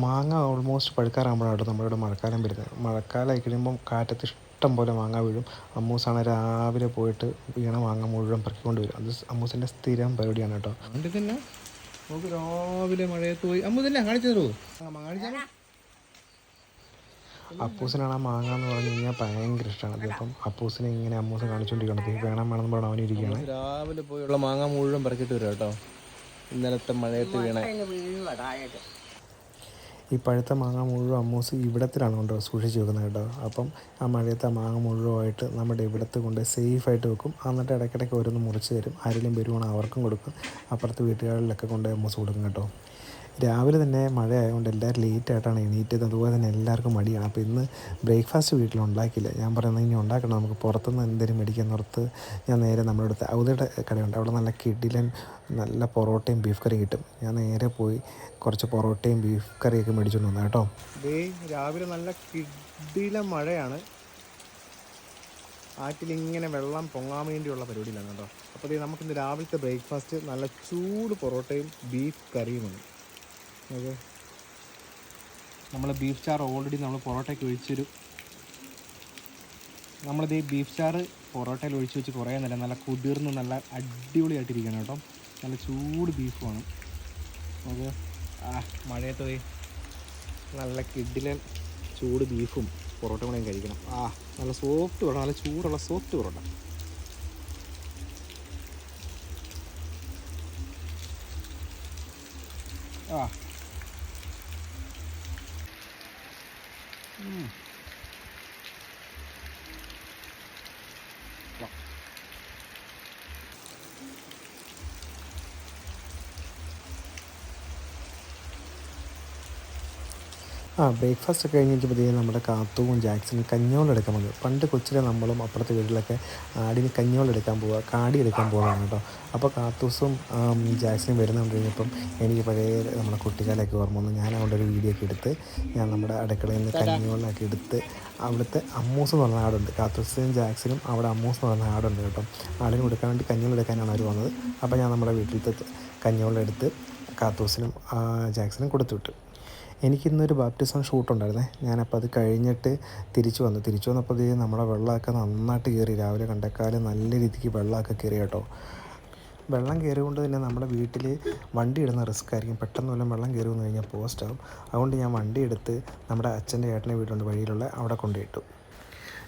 മാങ്ങ ഓൾമോസ്റ്റ് പഴുക്കാറാകുമ്പോഴാണ് നമ്മളിവിടെ മഴക്കാലം വരുന്നത്. മഴക്കാലമായി കഴിയുമ്പം കാറ്റത്ത് ഇഷ്ടം പോലെ മാങ്ങ വീഴും. അമ്മൂസാണ് രാവിലെ പോയിട്ട് വീണ മാങ്ങ മുഴുവൻ പെറുക്കിക്കൊണ്ട് വരും. അത് അമ്മൂസിന്റെ സ്ഥിരം പരിപാടിയാണ് കേട്ടോ. അതുകൊണ്ട് തന്നെ? നമുക്ക് രാവിലെ മഴയത്ത് പോയി അമ്മൂ തന്നെ കാണിച്ചു തരുമോ കാണിച്ചാൽ അപ്പൂസിനാണ് ആ മാങ്ങ എന്ന് പറഞ്ഞു കഴിഞ്ഞാൽ ഭയങ്കര ഇഷ്ടമാണ്. അപ്പം അപ്പൂസിനെ ഇങ്ങനെ അമ്മൂസ് കാണിച്ചുകൊണ്ടിരിക്കണം വേണം വേണം എന്ന് പറഞ്ഞ് അവനിരിക്കുകയാണ്. രാവിലെ പോയുള്ള മാങ്ങ മുഴുവൻ പറിച്ചിട്ട് വരും കേട്ടോ. ഇന്നലത്തെ മഴയത്ത് വീണേ ഈ പഴുത്ത മാങ്ങ മുഴുവൻ അമ്മൂസ് ഇവിടത്തിലാണ് കൊണ്ട് സൂക്ഷിച്ച് വെക്കുന്നത് കേട്ടോ. അപ്പം ആ മഴയത്തെ മാങ്ങ മുഴുവനായിട്ട് നമ്മുടെ ഇവിടത്ത് കൊണ്ട് സേഫായിട്ട് വെക്കും. എന്നിട്ട് ഇടയ്ക്കിടയ്ക്ക് ഓരോന്ന് മുറിച്ച് തരും. ആരെങ്കിലും വരുവാണെങ്കിൽ അവർക്കും കൊടുക്കും. അപ്പുറത്ത് വീട്ടുകാരിലൊക്കെ കൊണ്ട് അമ്മൂസ് കൊടുക്കും കേട്ടോ. രാവിലെ തന്നെ മഴ ആയതുകൊണ്ട് എല്ലാവരും ലേറ്റായിട്ടാണ് എണീറ്റത്. അതുപോലെ തന്നെ എല്ലാവർക്കും മടിയാണ്. അപ്പോൾ ഇന്ന് ബ്രേക്ക്ഫാസ്റ്റ് വീട്ടിൽ ഉണ്ടാക്കിയില്ല ഞാൻ പറയുന്നത് ഇനി ഉണ്ടാക്കണം. നമുക്ക് പുറത്തുനിന്ന് എന്തെങ്കിലും മേടിക്കാൻ നിർത്ത്. ഞാൻ നേരെ നമ്മുടെ അടുത്ത് ഔതയുടെ കടയുണ്ട്. അവിടെ നല്ല കിടിലൻ നല്ല പൊറോട്ടയും ബീഫ് കറിയും കിട്ടും. ഞാൻ നേരെ പോയി കുറച്ച് പൊറോട്ടയും ബീഫ് കറിയൊക്കെ മേടിച്ചുകൊണ്ട് വന്നു കേട്ടോ. രാവിലെ നല്ല കിടില മഴയാണ്. ആറ്റിലിങ്ങനെ വെള്ളം പൊങ്ങാൻ വേണ്ടിയുള്ള പരിപാടിയിലാണ് കേട്ടോ. അപ്പോൾ നമുക്കിന്ന് രാവിലത്തെ ബ്രേക്ക്ഫാസ്റ്റ് നല്ല ചൂട് പൊറോട്ടയും ബീഫ് കറിയുമാണ് ഓക്കെ നമ്മൾ ബീഫ് ചാർ ഓൾറെഡി നമ്മൾ പൊറോട്ടയ്ക്ക് ഒഴിച്ചൊരു നമ്മളിത് ഈ ബീഫ് ചാറ് പൊറോട്ടയിൽ ഒഴിച്ച് വെച്ച് കുറേ നേരം നല്ല കുതിർന്ന് നല്ല അടിപൊളിയായിട്ടിരിക്കണം കേട്ടോ. നല്ല ചൂട് ബീഫുമാണ് നമുക്ക് ആ മഴയത്ത് പോയി നല്ല കിഡിലൻ ചൂട് ബീഫും പൊറോട്ട കൂടെയും കഴിക്കണം. ആ നല്ല സോഫ്റ്റ് പൊറോട്ട നല്ല ചൂടുള്ള സോഫ്റ്റ് പൊറോട്ട. ആ Mm. ആ ബ്രേക്ക്ഫാസ്റ്റ് ഒക്കെ കഴിഞ്ഞിട്ട് നമ്മുടെ കാത്തുവും ജാക്സനും കഞ്ഞോളം എടുക്കാൻ വന്നു. പണ്ട് കൊച്ചിലെ നമ്മളും അപ്പുറത്തെ വീട്ടിലൊക്കെ ആടിന് കഞ്ഞോളം എടുക്കാൻ പോവുക കാടി എടുക്കാൻ പോകുന്നതാണ് കേട്ടോ. അപ്പോൾ കാത്തൂസും ജാക്സനും വരുന്ന വരുന്നുണ്ട് കഴിഞ്ഞപ്പം എനിക്ക് പഴയ നമ്മുടെ കുട്ടിക്കാലൊക്കെ ഓർമ്മ വന്നു. ഞാൻ അവിടെ ഒരു വീഡിയോ ഒക്കെ എടുത്ത് ഞാൻ നമ്മുടെ അടുക്കളയിൽ നിന്ന് കഞ്ഞോളൊക്കെ എടുത്ത് അവിടുത്തെ അമ്മൂസ് എന്ന് പറഞ്ഞ ആടുണ്ട്. കാത്തൂസും ജാക്സനും അവിടെ അമ്മൂസ് എന്ന് പറഞ്ഞ ആടുണ്ട് കേട്ടോ. ആടിന് കൊടുക്കാൻ വേണ്ടി കഞ്ഞോളം എടുക്കാനാണ് അവർ വന്നത്. അപ്പോൾ ഞാൻ നമ്മുടെ വീട്ടിലത്തെ കഞ്ഞോളം എടുത്ത് കാത്തൂസിനും ജാക്സനും കൊടുത്തു വിട്ടു. എനിക്കിന്നൊരു ബാപ്റ്റിസം ഷൂട്ട് ഉണ്ടായിരുന്നേ ഞാനപ്പോൾ അത് കഴിഞ്ഞിട്ട് തിരിച്ചു വന്നു. തിരിച്ചു വന്നപ്പോൾ ഇത് നമ്മുടെ വെള്ളമൊക്കെ നന്നായിട്ട് കയറി രാവിലെ കണ്ടക്കാൽ നല്ല രീതിക്ക് വെള്ളമൊക്കെ കയറി കേട്ടോ. വെള്ളം കയറിയതുകൊണ്ട് തന്നെ നമ്മുടെ വീട്ടിൽ വണ്ടി ഇടുന്ന റിസ്ക് ആയിരിക്കും പെട്ടെന്ന് വല്ലതും വെള്ളം കയറി വന്നു കഴിഞ്ഞാൽ പോസ്റ്റ് ആവും അതുകൊണ്ട് ഞാൻ വണ്ടി എടുത്ത് നമ്മുടെ അച്ഛന്റെ ഏട്ടന്റെ വീടുണ്ട് വഴിയിലുള്ള അവിടെ കൊണ്ടുപോയിട്ടു.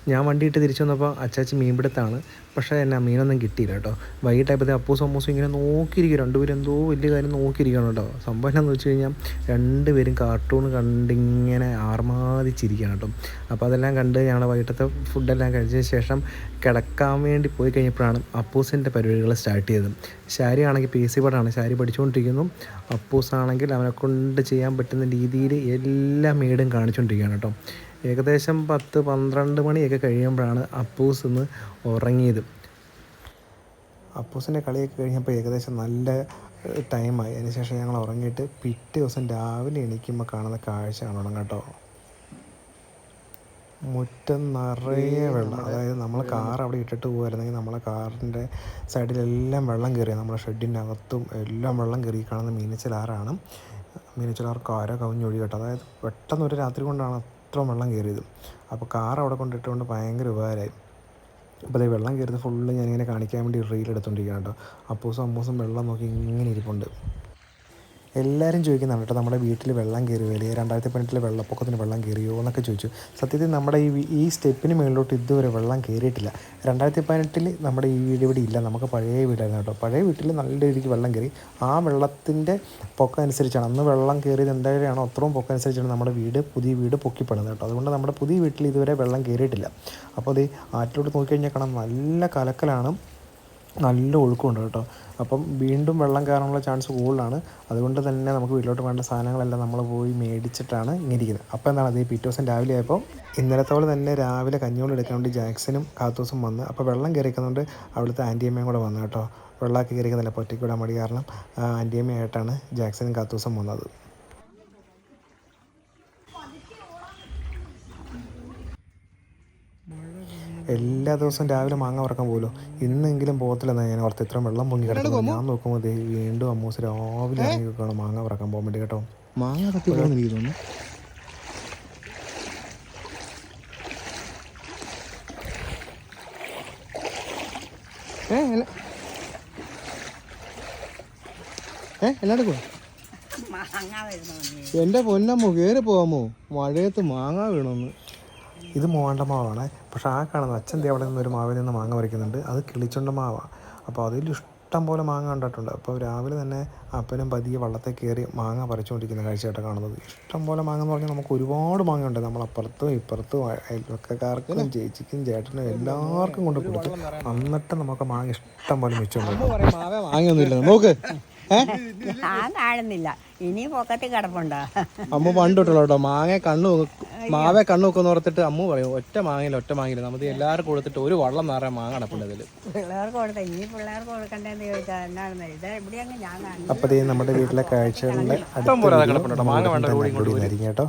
ഞാൻ വണ്ടിയിട്ട് തിരിച്ചു വന്നപ്പോൾ അച്ചാച്ചി മീൻപിടുത്താണ് പക്ഷേ എന്നാ മീനൊന്നും കിട്ടിയില്ല കേട്ടോ. വൈകിട്ടായപ്പോഴത്തെ അപ്പൂസും അമ്മൂസും ഇങ്ങനെ നോക്കിയിരിക്കും രണ്ടുപേരും എന്തോ വലിയ കാര്യം നോക്കിയിരിക്കണം കേട്ടോ. സംഭവം എന്താണെന്ന് വെച്ച് കഴിഞ്ഞാൽ രണ്ടുപേരും കാർട്ടൂൺ കണ്ടിങ്ങനെ ആർമാദിച്ചിരിക്കുകയാണ് കേട്ടോ. അപ്പോൾ അതെല്ലാം കണ്ട് ഞങ്ങൾ വൈകിട്ടത്തെ ഫുഡെല്ലാം കഴിച്ചതിന് ശേഷം കിടക്കാൻ വേണ്ടി പോയി കഴിഞ്ഞപ്പോഴാണ് അപ്പൂസിന്റെ പരിപാടികൾ സ്റ്റാർട്ട് ചെയ്തത്. ശാരി ആണെങ്കിൽ പി സി പാടാണ് ശാരി പഠിച്ചുകൊണ്ടിരിക്കുന്നു. അപ്പൂസാണെങ്കിൽ അവനെ കൊണ്ട് ചെയ്യാൻ പറ്റുന്ന രീതിയിൽ എല്ലാ മേടും കാണിച്ചുകൊണ്ടിരിക്കുകയാണ് കേട്ടോ. ഏകദേശം പത്ത് പന്ത്രണ്ട് മണിയൊക്കെ കഴിയുമ്പോഴാണ് അപ്പൂസ് ഇന്ന് ഉറങ്ങിയത്. അപ്പൂസിന്റെ കളിയൊക്കെ കഴിഞ്ഞപ്പോൾ ഏകദേശം നല്ല ടൈമായി അതിനുശേഷം ഞങ്ങൾ ഉറങ്ങിയിട്ട് പിറ്റേ ദിവസം രാവിലെ എണീക്കുമ്പോൾ കാണുന്ന കാഴ്ച കാണണം കേട്ടോ. മുറ്റം നിറയെ വെള്ളം. അതായത് നമ്മൾ കാർ അവിടെ ഇട്ടിട്ട് പോകുമായിരുന്നെങ്കിൽ നമ്മളെ കാറിന്റെ സൈഡിലെല്ലാം വെള്ളം കയറി നമ്മുടെ ഷെഡിന്റെ അകത്തും എല്ലാം വെള്ളം കയറി കാണുന്ന മീനച്ചിലാറാണ് മീനച്ചിലാർ കാര കവിഞ്ഞൊഴി കേട്ടോ. അതായത് പെട്ടെന്ന് ഒരു രാത്രി കൊണ്ടാണ് അത്ര വെള്ളം കയറിയത്. അപ്പോൾ കാർ അവിടെ കൊണ്ടിട്ടുകൊണ്ട് ഭയങ്കര ഉപകാരമായി അപ്പോൾ അതേ വെള്ളം കയറുന്നത് ഫുള്ള് ഞാനിങ്ങനെ കാണിക്കാൻ വേണ്ടി റീൽ എടുത്തുകൊണ്ടിരിക്കുകയാണ് കേട്ടോ അപ്പൂസും അമ്മൂസും വെള്ളം നോക്കി ഇങ്ങനെ ഇരിപ്പുണ്ട്. എല്ലാവരും ചോദിക്കുന്നുണ്ട് കേട്ടോ നമ്മുടെ വീട്ടിൽ വെള്ളം കയറി വലിയ രണ്ടായിരത്തി പതിനെട്ടിൽ വെള്ളപ്പൊക്കത്തിന് വെള്ളം കയറിയോ എന്നൊക്കെ ചോദിച്ചു. സത്യത്തിൽ നമ്മുടെ ഈ ഈ സ്റ്റെപ്പിന് മുകളിലോട്ട് ഇതുവരെ വെള്ളം കയറിയിട്ടില്ല. രണ്ടായിരത്തി പതിനെട്ടിൽ നമ്മുടെ ഈ വീട് ഇവിടെ ഇല്ല. നമുക്ക് പഴയ വീടായിരുന്നു കേട്ടോ. പഴയ വീട്ടിൽ നല്ല രീതിക്ക് വെള്ളം കയറി. ആ വെള്ളത്തിന്റെ പൊക്കം അനുസരിച്ചാണ്. അന്ന് വെള്ളം കയറിയത് എന്തായാലും അത്രയും പൊക്കം അനുസരിച്ചാണ് നമ്മുടെ വീട് പുതിയ വീട് പൊക്കിപ്പെടുന്നത് കേട്ടോ. അതുകൊണ്ട് നമ്മുടെ പുതിയ വീട്ടിൽ ഇതുവരെ വെള്ളം കയറിയിട്ടില്ല. അപ്പോൾ അത് ആറ്റിലോട്ട് നോക്കിക്കഴിഞ്ഞാൽ കാണാം നല്ല കലക്കലാണ്. നല്ല ഒഴുക്കുണ്ട് കേട്ടോ. അപ്പം വീണ്ടും വെള്ളം കയറാനുള്ള ചാൻസ് കൂടുതലാണ്. അതുകൊണ്ട് തന്നെ നമുക്ക് വീട്ടിലോട്ട് വേണ്ട സാധനങ്ങളെല്ലാം നമ്മൾ പോയി മേടിച്ചിട്ടാണ് ഇങ്ങനെ ഇരിക്കുന്നത്. അപ്പോൾ എന്താണ് അത് പിറ്റേ ദിവസം രാവിലെ ആയപ്പോൾ ഇന്നലത്തെ പോലെ തന്നെ രാവിലെ കഞ്ഞോളം എടുക്കാൻ വേണ്ടി ജാക്സനും കാത്തൂസും വന്ന്. അപ്പോൾ വെള്ളം കയറിക്കുന്നതുകൊണ്ട് അവിടുത്തെ ആന്റിയമ്മയും കൂടെ വന്നു കേട്ടോ. വെള്ളമൊക്കെ കയറിക്കുന്നില്ല പൊറ്റയ്ക്ക് വിടാൻ മടി കാരണം ആന്റിയമ്മയായിട്ടാണ് ജാക്സനും കാത്തൂസും വന്നത്. എല്ലാ ദിവസവും രാവിലെ മാങ്ങ വറക്കാൻ പോലും ഇന്നെങ്കിലും പോകത്തില്ലെന്നാണ് ഞാൻ ഓർത്ത്. ഇത്രയും വെള്ളം പൊങ്ങി കിടക്കുന്നത് ഞാൻ നോക്കുമ്പോൾ ദേ വീണ്ടും അമ്മൂസ് രാവിലെ ഇറങ്ങി വെക്കണം മാങ്ങ വറക്കാൻ പോകാൻ വേണ്ടി കേട്ടോ. മാങ്ങ കത്തി തോന്നുന്നു ഏ ഏ എന്റെ പൊന്നമ്മോ കേറി പോവാമോ? മഴയത്ത് മാങ്ങ വീണോന്ന്. ഇത് മൂവാണ്ട മാവാണ്. പക്ഷെ ആ കാണുന്ന അച്ഛൻ ദേ അവിടെ നിന്ന് ഒരു മാവിൽ നിന്ന് മാങ്ങ പറിക്കുന്നുണ്ട്. അത് കിളിച്ചുണ്ട മാവാണ് അപ്പോൾ അതിൽ ഇഷ്ടം പോലെ മാങ്ങ കണ്ടിട്ടുണ്ട്. അപ്പോൾ രാവിലെ തന്നെ അപ്പനും പതിയെ വള്ളത്തെ കയറി മാങ്ങ പറിച്ചുകൊണ്ടിരിക്കുന്ന കാഴ്ചയായിട്ട് കാണുന്നത്. ഇഷ്ടം പോലെ മാങ്ങ എന്ന് പറഞ്ഞാൽ നമുക്ക് ഒരുപാട് മാങ്ങ ഉണ്ട് നമ്മൾ അപ്പുറത്തും ഇപ്പുറത്തും അയ- അയൽവക്കക്കാർക്കും ചേച്ചിക്കും ചേട്ടനും എല്ലാവർക്കും കൊണ്ട് കൊടുത്തു എന്നിട്ട് നമുക്ക് മാങ്ങ ഇഷ്ടം പോലെ മിച്ചമുണ്ട് മാങ്ങയൊന്നുമില്ല നോക്ക്. ഏ? ഞാൻ കാണുന്നില്ല. ഇനി പൊക്കത്തിൽ കിടപ്പുണ്ടോ? അമ്മ പണ്ട് തൊട്ടുള്ള കേട്ടോ മാങ്ങ കണ്ണു നോക്ക്- മാവേ കണ്ണു നോക്കുന്ന ഓർത്തിട്ട് അമ്മു പറയും ഒറ്റ മാങ്ങയില്ല ഒറ്റ മാങ്ങയില്ല. നമുക്ക് എല്ലാവർക്കും കൊടുത്തിട്ട് ഒരു വള്ളം നിറയെ മാങ്ങ അടപ്പുണ്ട് അതിൽ പിള്ളേർക്ക് കൊടുത്ത ഇനി പിള്ളേർക്ക് കൊടുക്കണ്ടേന്ന് ചോദിച്ചാൽ എന്നാണെന്ന് ഇത് എവിടെയെങ്കിലും ഞാൻ നമ്മുടെ വീട്ടിലെ കാഴ്ചകളുടെ അടുത്ത മാങ്ങ വേണ്ട, കേട്ടോ.